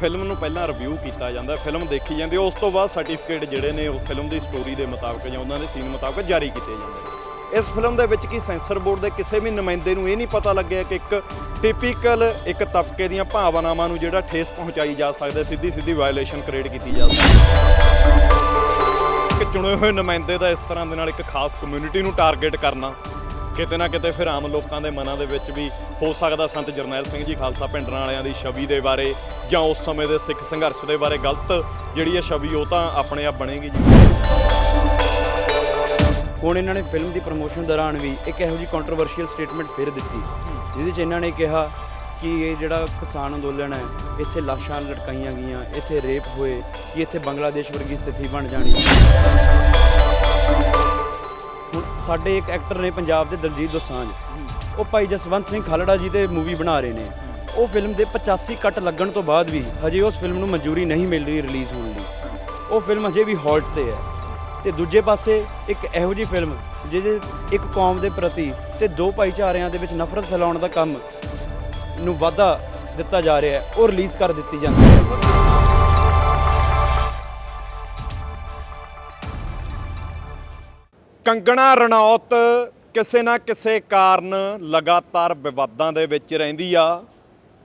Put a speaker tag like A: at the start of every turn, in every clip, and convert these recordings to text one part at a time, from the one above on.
A: Film ਨੂੰ ਪਹਿਲਾਂ review ਕੀਤਾ ਜਾਂਦਾ, ਫਿਲਮ ਦੇਖੀ ਜਾਂਦੀ ਉਸ ਤੋਂ ਬਾਅਦ ਸਰਟੀਫਿਕੇਟ ਜਿਹੜੇ ਨੇ ਉਹ ਫਿਲਮ ਦੀ ਸਟੋਰੀ ਦੇ ਮੁਤਾਬਕ ਜਾਂ ਉਹਨਾਂ ਦੇ ਸੀਨ ਮੁਤਾਬਕ ਜਾਰੀ ਕੀਤੇ ਜਾਂਦੇ ਇਸ ਫਿਲਮ ਦੇ ਵਿੱਚ ਕੀ ਸੈਂਸਰ ਬੋਰਡ ਦੇ ਕਿਸੇ ਵੀ ਨੁਮਾਇੰਦੇ ਨੂੰ ਇਹ ਨਹੀਂ ਪਤਾ ਲੱਗਿਆ ਕਿ ਇੱਕ ਟਿਪੀਕਲ ਇੱਕ ਤਬਕੇ ਦੀਆਂ ਭਾਵਨਾਵਾਂ ਨੂੰ ਜਿਹੜਾ ਠੇਸ ਪਹੁੰਚਾਈ ਜਾ ਸਕਦਾ ਸਿੱਧੀ ਸਿੱਧੀ ਵਾਇਲੇਸ਼ਨ ਕ੍ਰੀਏਟ ਕੀਤੀ ਜਾ ਸਕਦੀ ਕਿ ਚੁਣੇ ਹੋਏ ਨੁਮਾਇੰਦੇ ਦਾ ਇਸ ਤਰ੍ਹਾਂ ਦੇ ਨਾਲ ਇੱਕ ਖਾਸ ਕਮਿਊਨਿਟੀ ਨੂੰ ਟਾਰਗੇਟ ਕਰਨਾ ਕਿਤੇ ਨਾ ਕਿਤੇ ਫਿਰ ਆਮ ਲੋਕਾਂ ਦੇ ਮਨਾਂ ਦੇ ਵਿੱਚ ਵੀ ਹੋ ਸਕਦਾ ਸੰਤ ਜਰਨੈਲ ਸਿੰਘ ਜੀ, ਖਾਲਸਾ ਪਿੰਡਰਾਂ ਵਾਲਿਆਂ ਦੀ ਛਵੀ ਦੇ ਬਾਰੇ ਜਾਂ ਉਸ ਸਮੇਂ ਦੇ ਸਿੱਖ ਸੰਘਰਸ਼ ਦੇ ਬਾਰੇ ਗਲਤ ਜਿਹੜੀ ਹੈ ਛਵੀ, ਉਹ ਤਾਂ ਆਪਣੇ ਆਪ ਬਣੇਗੀ ਜੀ।
B: ਹੁਣ ਇਹਨਾਂ ਨੇ ਫਿਲਮ ਦੀ ਪ੍ਰੋਮੋਸ਼ਨ ਦੌਰਾਨ ਵੀ ਇੱਕ ਇਹੋ ਜਿਹੀ ਕੰਟਰੋਵਰਸ਼ੀਅਲ ਸਟੇਟਮੈਂਟ ਫਿਰ ਦਿੱਤੀ, ਜਿਹਦੇ 'ਚ ਇਹਨਾਂ ਨੇ ਕਿਹਾ ਕਿ ਇਹ ਜਿਹੜਾ ਕਿਸਾਨ ਅੰਦੋਲਨ ਹੈ, ਇੱਥੇ ਲਾਸ਼ਾਂ ਲਟਕਾਈਆਂ ਗਈਆਂ, ਇੱਥੇ ਰੇਪ ਹੋਏ, ਕਿ ਇੱਥੇ ਬੰਗਲਾਦੇਸ਼ ਵਰਗੀ ਸਥਿਤੀ ਬਣ ਜਾਣੀ। ਸਾਡੇ ਇੱਕ ਐਕਟਰ ਨੇ ਪੰਜਾਬ ਦੇ ਦਲਜੀਤ ਦੋਸਾਂਝ। ਉਹ ਭਾਈ ਜਸਵੰਤ ਸਿੰਘ ਖਾਲੜਾ ਜੀ ਤੇ ਮੂਵੀ ਬਣਾ ਰਹੇ ਨੇ। ਉਹ ਫਿਲਮ ਦੇ 85 ਕੱਟ ਲੱਗਣ ਤੋਂ ਬਾਅਦ ਵੀ ਹਜੇ ਉਸ ਫਿਲਮ ਨੂੰ ਮਨਜ਼ੂਰੀ ਨਹੀਂ ਮਿਲ ਰਹੀ ਰਿਲੀਜ਼ ਹੋਣ ਲਈ ਉਹ ਫਿਲਮ ਹਜੇ ਵੀ ਹਾਲਟ ਤੇ ਹੈ। ਤੇ ਦੂਜੇ ਪਾਸੇ ਇੱਕ ਇਹੋ ਜਿਹੀ ਫਿਲਮ ਜਿਹਦੇ ਇੱਕ ਕੌਮ ਦੇ ਪ੍ਰਤੀ ਤੇ ਦੋ ਭਾਈਚਾਰਿਆਂ ਦੇ ਵਿੱਚ ਨਫ਼ਰਤ ਫੈਲਾਉਣ ਦਾ ਕੰਮ ਨੂੰ ਵਾਧਾ ਦਿੱਤਾ ਜਾ ਰਿਹਾ ਹੈ, ਉਹ ਰਿਲੀਜ਼ ਕਰ ਦਿੱਤੀ ਜਾਂਦੀ ਹੈ।
A: ਕੰਗਣਾ ਰਣੌਤ ਕਿਸੇ ਨਾ ਕਿਸੇ ਕਾਰਨ ਲਗਾਤਾਰ ਵਿਵਾਦਾਂ ਦੇ ਵਿੱਚ ਰਹਿੰਦੀ ਆ।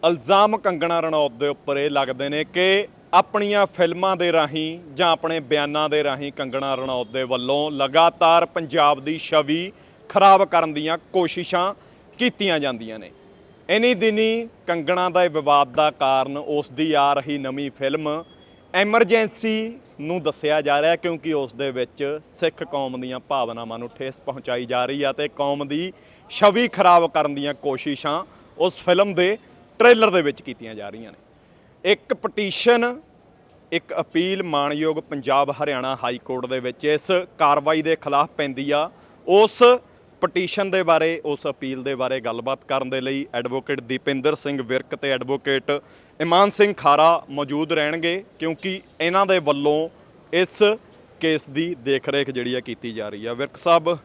A: ਇਲਜ਼ਾਮ ਕੰਗਣਾ ਰਣੌਤ ਦੇ ਉੱਪਰ ਇਹ ਲੱਗਦੇ ਨੇ ਕਿ ਆਪਣੀਆਂ ਫਿਲਮਾਂ ਦੇ ਰਾਹੀਂ ਜਾਂ ਆਪਣੇ ਬਿਆਨਾਂ ਦੇ ਰਾਹੀਂ ਕੰਗਣਾ ਰਣੌਤ ਦੇ ਵੱਲੋਂ ਲਗਾਤਾਰ ਪੰਜਾਬ ਦੀ ਛਵੀ ਖਰਾਬ ਕਰਨ ਦੀਆਂ ਕੋਸ਼ਿਸ਼ਾਂ ਕੀਤੀਆਂ ਜਾਂਦੀਆਂ ਨੇ। ਇਨੀ ਦਿਨੀ ਕੰਗਣਾ ਦਾ ਇਹ ਵਿਵਾਦ ਦਾ ਕਾਰਨ ਉਸ ਦੀ ਆ ਰਹੀ ਨਵੀਂ ਫਿਲਮ ਐਮਰਜੈਂਸੀ ਨੂੰ ਦੱਸਿਆ ਜਾ ਰਿਹਾ ਕਿਉਂਕਿ ਉਸ ਦੇ ਵਿੱਚ ਸਿੱਖ ਕੌਮ ਦੀਆਂ ਭਾਵਨਾਵਾਂ ਨੂੰ ਠੇਸ ਪਹੁੰਚਾਈ ਜਾ ਰਹੀ ਆ ਤੇ ਕੌਮ ਦੀ ਛਵੀ ਖਰਾਬ ਕਰਨ ਦੀਆਂ ਕੋਸ਼ਿਸ਼ਾਂ ਉਸ ਫਿਲਮ ਦੇ ਟ੍ਰੇਲਰ ਦੇ ਵਿੱਚ ਕੀਤੀਆਂ ਜਾ ਰਹੀਆਂ ਨੇ। ਇੱਕ ਪਟੀਸ਼ਨ, ਇੱਕ ਅਪੀਲ ਮਾਣਯੋਗ ਪੰਜਾਬ ਹਰਿਆਣਾ ਹਾਈ ਕੋਰਟ ਦੇ ਵਿੱਚ ਇਸ ਕਾਰਵਾਈ ਦੇ ਖਿਲਾਫ ਪੈਂਦੀ ਆ। ਉਸ ਪਟੀਸ਼ਨ ਦੇ ਬਾਰੇ, ਉਸ ਅਪੀਲ ਦੇ ਬਾਰੇ ਗੱਲਬਾਤ ਕਰਨ ਦੇ ਲਈ ਐਡਵੋਕੇਟ ਦੀਪਿੰਦਰ ਸਿੰਘ ਵਿਰਕ ਤੇ ਐਡਵੋਕੇਟ ਇਮਾਨ ਸਿੰਘ ਖਾਰਾ ਮੌਜੂਦ ਰਹਿਣਗੇ ਕਿਉਂਕਿ ਇਹਨਾਂ ਦੇ ਵੱਲੋਂ ਇਸ ਕੇਸ ਦੀ ਦੇਖਰੇਖ ਜਿਹੜੀ ਆ ਕੀਤੀ ਜਾ ਰਹੀ ਆ। ਵਿਰਕ ਸਾਹਿਬ,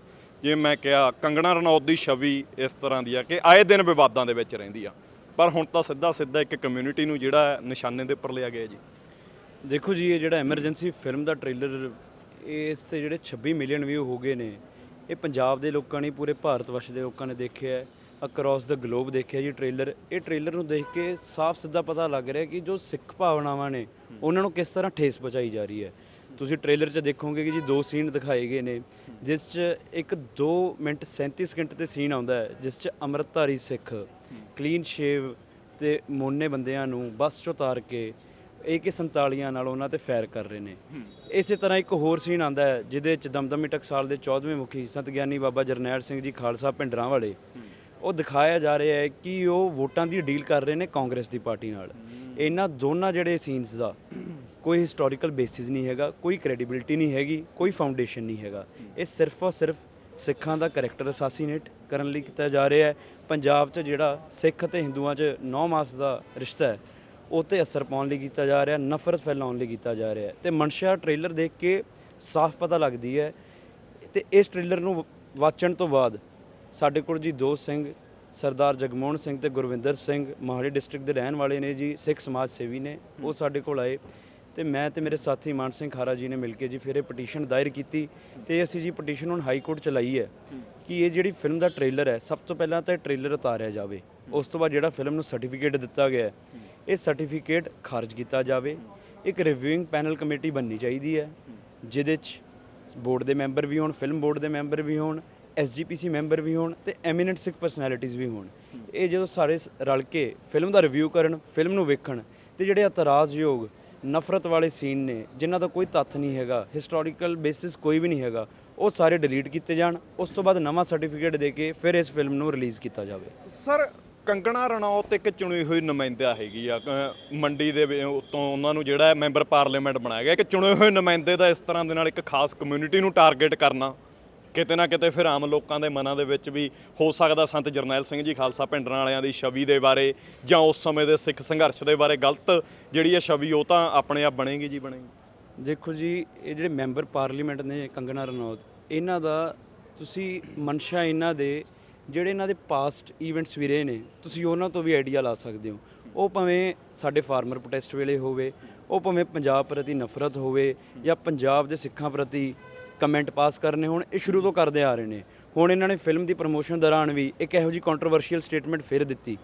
A: ਜਿਵੇਂ ਮੈਂ ਕਿਹਾ, ਕੰਗਣਾ ਰਣੌਤ ਦੀ ਛਵੀ ਇਸ ਤਰ੍ਹਾਂ ਦੀ ਆ ਕਿ ਆਏ ਦਿਨ ਵਿਵਾਦਾਂ ਦੇ ਵਿੱਚ ਰਹਿੰਦੀ ਆ। ਪਰ ਹੁਣ ਤਾਂ ਸਿੱਧਾ ਸਿੱਧਾ ਇੱਕ ਕਮਿਊਨਿਟੀ ਨੂੰ ਜਿਹੜਾ ਨਿਸ਼ਾਨੇ ਦੇ ਉੱਪਰ ਲਿਆ ਗਿਆ ਜੀ।
B: ਦੇਖੋ ਜੀ, ਇਹ ਜਿਹੜਾ ਐਮਰਜੈਂਸੀ ਫਿਲਮ ਦਾ ਟ੍ਰੇਲਰ ਇਸ ਤੇ ਜਿਹੜੇ 26 ਮਿਲੀਅਨ ਵਿਊ ਹੋ ਗਏ ਨੇ, ਇਹ ਪੰਜਾਬ ਦੇ ਲੋਕਾਂ ਨੇ, ਪੂਰੇ ਭਾਰਤ ਵਰਸ਼ ਦੇ ਲੋਕਾਂ ਨੇ ਦੇਖਿਆ ਹੈ। ਅਕ੍ਰੋਸ ਦ ਗਲੋਬ ਦੇਖਿਆ ਜੀ ਟ੍ਰੇਲਰ ਇਹ ਟ੍ਰੇਲਰ ਨੂੰ ਦੇਖ ਕੇ ਸਾਫ਼ ਸਿੱਧਾ ਪਤਾ ਲੱਗ ਰਿਹਾ ਕਿ ਜੋ ਸਿੱਖ ਭਾਵਨਾਵਾਂ ਨੇ, ਉਹਨਾਂ ਨੂੰ ਕਿਸ ਤਰ੍ਹਾਂ ਠੇਸ ਪਹੁੰਚਾਈ ਜਾ ਰਹੀ ਹੈ। ਤੁਸੀਂ ਟ੍ਰੇਲਰ 'ਚ ਦੇਖੋਗੇ ਕਿ ਜੀ ਦੋ ਸੀਨ ਦਿਖਾਏ ਗਏ ਨੇ, ਜਿਸ 'ਚ ਇੱਕ 2 ਮਿੰਟ 37 ਸਕਿੰਟ ਤੇ ਸੀਨ ਆਉਂਦਾ ਹੈ, ਜਿਸ 'ਚ ਅੰਮ੍ਰਿਤਧਾਰੀ ਸਿੱਖ ਕਲੀਨ ਸ਼ੇਵ ਤੇ ਮੋਨੇ ਬੰਦਿਆਂ ਨੂੰ ਬੱਸ 'ਚ ਉਤਾਰ ਕੇ AK47 ਨਾਲ ਉਹਨਾਂ ਤੇ ਫਾਇਰ ਕਰ ਰਹੇ ਨੇ। ਇਸੇ ਤਰ੍ਹਾਂ ਇੱਕ ਹੋਰ ਸੀਨ ਆਂਦਾ ਹੈ, ਜਿਹਦੇ ਚ ਦਮਦਮੀ ਟਕਸਾਲ ਦੇ 14ਵੇਂ ਮੁਖੀ ਸੰਤ ਗਿਆਨੀ ਬਾਬਾ ਜਰਨੈਲ ਸਿੰਘ ਜੀ ਖਾਲਸਾ ਪਿੰਡਰਾਂ ਵਾਲੇ ਉਹ ਦਿਖਾਇਆ ਜਾ ਰਿਹਾ ਹੈ ਕਿ ਉਹ ਵੋਟਾਂ ਦੀ ਡੀਲ ਕਰ ਰਹੇ ਨੇ ਕਾਂਗਰਸ ਦੀ ਪਾਰਟੀ ਨਾਲ। ਇਹਨਾਂ ਦੋਨਾਂ ਜਿਹੜੇ ਸੀਨਸ ਦਾ ਕੋਈ ਹਿਸਟੋਰੀਕਲ ਬੇਸਿਸ ਨਹੀਂ ਹੈਗਾ, ਕੋਈ ਕ੍ਰੈਡੀਬਿਲਿਟੀ ਨਹੀਂ ਹੈਗੀ, ਕੋਈ ਫਾਊਂਡੇਸ਼ਨ ਨਹੀਂ ਹੈਗਾ। ਇਹ ਸਿਰਫ ਔਰ ਸਿਰਫ ਸਿੱਖਾਂ ਦਾ ਕੈਰੈਕਟਰ ਅਸਾਸੀਨੇਟ ਕਰਨ ਲਈ ਕੀਤਾ ਜਾ ਰਿਹਾ ਹੈ। ਪੰਜਾਬ 'ਚ ਜਿਹੜਾ ਸਿੱਖ ਤੇ ਹਿੰਦੂਆਂ 'ਚ 9 ਮਾਸ ਦਾ ਰਿਸ਼ਤਾ ਹੈ, ਉਹ ਤੇ ਅਸਰ ਪਾਉਣ ਲਈ ਕੀਤਾ ਜਾ ਰਿਹਾ, ਨਫ਼ਰਤ ਫੈਲਾਉਣ ਲਈ ਕੀਤਾ ਜਾ ਰਿਹਾ ਤੇ ਮਨਸ਼ਾ ਟ੍ਰੇਲਰ ਦੇਖ ਕੇ ਸਾਫ਼ ਪਤਾ ਲੱਗਦੀ ਹੈ ਤੇ ਇਸ ਟ੍ਰੇਲਰ ਨੂੰ ਵਾਚਣ ਤੋਂ ਬਾਅਦ ਸਾਡੇ ਕੋਲ ਜੀ ਦੋ ਸਿੰਘ, ਸਰਦਾਰ ਜਗਮੋਹਨ ਸਿੰਘ ਤੇ ਗੁਰਵਿੰਦਰ ਸਿੰਘ ਮੋਹਾਲੀ ਡਿਸਟ੍ਰਿਕਟ ਦੇ ਰਹਿਣ ਵਾਲੇ ਨੇ ਜੀ, ਸਿੱਖ ਸਮਾਜ ਸੇਵੀ ਨੇ, ਉਹ ਸਾਡੇ ਕੋਲ ਆਏ ਤੇ ਮੈਂ ਤੇ ਮੇਰੇ ਸਾਥੀ ਮਾਨ ਸਿੰਘ ਖਾਰਾ ਜੀ ਨੇ ਮਿਲ ਕੇ ਜੀ ਫਿਰ ਇਹ ਪਟੀਸ਼ਨ ਦਾਇਰ ਕੀਤੀ ਤੇ ਅਸੀਂ ਜੀ ਪਟੀਸ਼ਨ ਹੁਣ ਹਾਈ ਕੋਰਟ ਚ ਲਾਈ ਹੈ ਕਿ ਇਹ ਜਿਹੜੀ ਫਿਲਮ ਦਾ ਟ੍ਰੇਲਰ ਹੈ, ਸਭ ਤੋਂ ਪਹਿਲਾਂ ਤਾਂ ਇਹ ਟ੍ਰੇਲਰ ਉਤਾਰਿਆ ਜਾਵੇ। ਉਸ ਤੋਂ ਬਾਅਦ ਜਿਹੜਾ ਫਿਲਮ ਨੂੰ ਸਰਟੀਫਿਕੇਟ ਦਿੱਤਾ ਗਿਆ ਹੈ, ਇਹ ਸਰਟੀਫਿਕੇਟ ਖਾਰਜ ਕੀਤਾ ਜਾਵੇ। ਇੱਕ ਰਿਵਿਊਇੰਗ ਪੈਨਲ ਕਮੇਟੀ ਬਣਨੀ ਚਾਹੀਦੀ ਹੈ, ਜਿਹਦੇ ਚ ਬੋਰਡ ਦੇ ਮੈਂਬਰ ਵੀ ਹੋਣ ਫਿਲਮ ਬੋਰਡ ਦੇ ਮੈਂਬਰ ਵੀ ਹੋਣ S G P C member ਵੀ ਹੋਣ ਤੇ ਐਮੀਨੈਂਟ ਸਿੱਖ ਪਰਸਨੈਲਿਟੀਜ਼ ਵੀ ਹੋਣ। ਇਹ ਜਦੋਂ ਸਾਰੇ ਸ- ਰਲ ਕੇ ਫਿਲਮ ਦਾ ਰਿਵਿਊ ਕਰਨ ਫਿਲਮ ਨੂੰ ਵੇਖਣ ਤੇ ਜਿਹੜੇ ਇਤਰਾਜ਼ਯੋਗ ਨਫ਼ਰਤ ਵਾਲੇ ਸੀਨ ਨੇ ਜਿਨ੍ਹਾਂ ਦਾ ਕੋਈ ਤੱਥ ਨਹੀਂ ਹੈਗਾ ਹਿਸਟੋਰੀਕਲ ਬੇਸਿਸ ਕੋਈ ਵੀ ਨਹੀਂ ਹੈਗਾ ਉਹ ਸਾਰੇ ਡਿਲੀਟ ਕੀਤੇ ਜਾਣ। ਉਸ ਤੋਂ ਬਾਅਦ ਨਵਾਂ ਸਰਟੀਫਿਕੇਟ ਦੇ ਕੇ ਫਿਰ ਇਸ ਫਿਲਮ ਨੂੰ ਰਿਲੀਜ਼ ਕੀਤਾ ਜਾਵੇ।
A: ਸਰ ਕੰਗਣਾ ਰਣੌਤ ਇੱਕ ਚੁਣੀ ਹੋਈ ਨੁਮਾਇੰਦਾ ਹੈਗੀ ਆ ਅ, ਮੰਡੀ ਦੇ ਵਿੱਚ ਉਤੋਂ ਉਹਨਾਂ ਨੂੰ ਜਿਹੜਾ ਮੈਂਬਰ ਪਾਰਲੀਮੈਂਟ ਬਣਾਇਆ ਗਿਆ ਇੱਕ ਚੁਣੇ ਹੋਏ ਨੁਮਾਇੰਦੇ ਦਾ ਇਸ ਤਰ੍ਹਾਂ ਦੇ ਨਾਲ ਇੱਕ ਖਾਸ ਕਮਿਊਨਿਟੀ ਨੂੰ ਟਾਰਗੇਟ ਕਰਨਾ। ਕਿਤੇ ਨਾ ਕਿਤੇ ਫਿਰ ਆਮ ਲੋਕਾਂ ਦੇ ਮਨਾਂ ਦੇ ਵਿੱਚ ਵੀ ਹੋ ਸਕਦਾ ਸੰਤ ਜਰਨੈਲ ਸਿੰਘ ਜੀ ਖਾਲਸਾ ਪਿੰਡਰਾਂ ਵਾਲਿਆਂ ਦੀ ਛਵੀ ਦੇ ਬਾਰੇ ਜਾਂ ਉਸ ਸਮੇਂ ਦੇ ਸਿੱਖ ਸੰਘਰਸ਼ ਦੇ ਬਾਰੇ ਗਲਤ ਜਿਹੜੀ ਹੈ ਛਵੀ ਉਹ ਤਾਂ ਆਪਣੇ ਆਪ ਬਣੇਗੀ ਜੀ ਬਣੇਗੀ।
B: ਦੇਖੋ ਜੀ, ਇਹ ਜਿਹੜੇ ਮੈਂਬਰ ਪਾਰਲੀਮੈਂਟ ਨੇ ਕੰਗਣਾ ਰਣੌਤ, ਇਹਨਾਂ ਦਾ ਤੁਸੀਂ ਮਨਸ਼ਾ ਇਹਨਾਂ ਦੇ ਜਿਹੜੇ ਇਹਨਾਂ ਦੇ ਪਾਸਟ ਇਵੈਂਟਸ ਵੀ ਰਹੇ ਨੇ, ਤੁਸੀਂ ਉਹਨਾਂ ਤੋਂ ਵੀ ਆਈਡੀਆ ਲਾ ਸਕਦੇ ਹੋ। ਉਹ ਭਾਵੇਂ ਸਾਡੇ ਫਾਰਮਰ ਪ੍ਰੋਟੈਸਟ ਵੇਲੇ ਹੋਵੇ, ਉਹ ਭਾਵੇਂ ਪੰਜਾਬ ਪ੍ਰਤੀ ਨਫ਼ਰਤ ਹੋਵੇ ਜਾਂ ਪੰਜਾਬ ਦੇ ਸਿੱਖਾਂ ਪ੍ਰਤੀ ਕਮੈਂਟ ਪਾਸ ਕਰਨੇ ਹੋਣ ਇਹ ਸ਼ੁਰੂ ਤੋਂ ਕਰਦੇ ਆ ਰਹੇ ਨੇ। ਹੁਣ ਇਹਨਾਂ ਨੇ ਫਿਲਮ ਦੀ ਪ੍ਰੋਮੋਸ਼ਨ ਦੌਰਾਨ ਵੀ ਇੱਕ ਇਹੋ ਜਿਹੀ ਕੰਟਰੋਵਰਸ਼ੀਅਲ ਸਟੇਟਮੈਂਟ ਫਿਰ ਦਿੱਤੀ